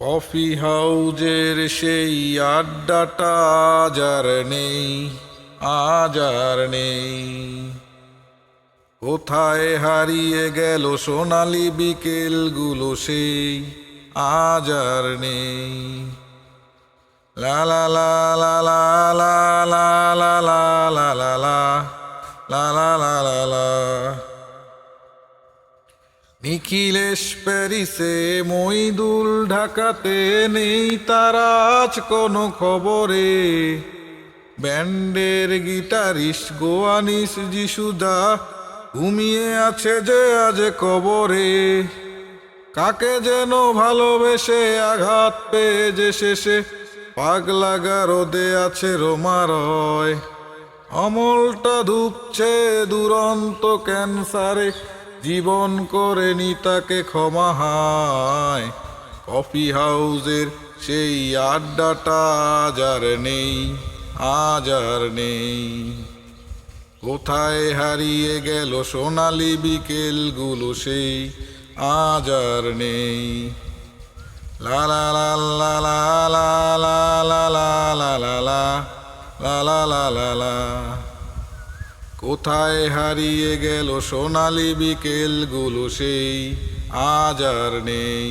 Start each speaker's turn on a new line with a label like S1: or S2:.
S1: Coffee হাউজের সেই আড্ডাটা আজ আর নেই আজ আর নেই কোথায় হারিয়ে গেল সোনালি বিকেলগুলো সেই আজ আর নেই লা লা লা লা লা লা লা লা লা লা লা লা লা লা লা লা নিখিলেশ প্যারিসে মইদুল ঢাকাতে নেই তারা আজ কোনো খবরে। ব্যান্ডের গিটারিস্ট গোয়ানিস যিশুদা ঘুমিয়ে আছে যে আজ কবরে। কাকে যেন ভালোবেসে আঘাত পেয়ে যে শেষে পাগলা গারদে আছে রোমারয়। অমলটা ধুপছে দুরন্ত ক্যান্সারে জীবন করেনি তাকে ক্ষমা হায় কফি হাউজের সেই আড্ডাটা আজ আর নেই আজ আর নেই কোথায় হারিয়ে গেল সোনালি বিকেলগুলো সেই আজ আর নেই লা লা লা লা লা লা লা লা লা লা লা লা লা লা লা কোথায় হারিয়ে গেল সোনালি বিকেলগুলো সেই আজ আর নেই।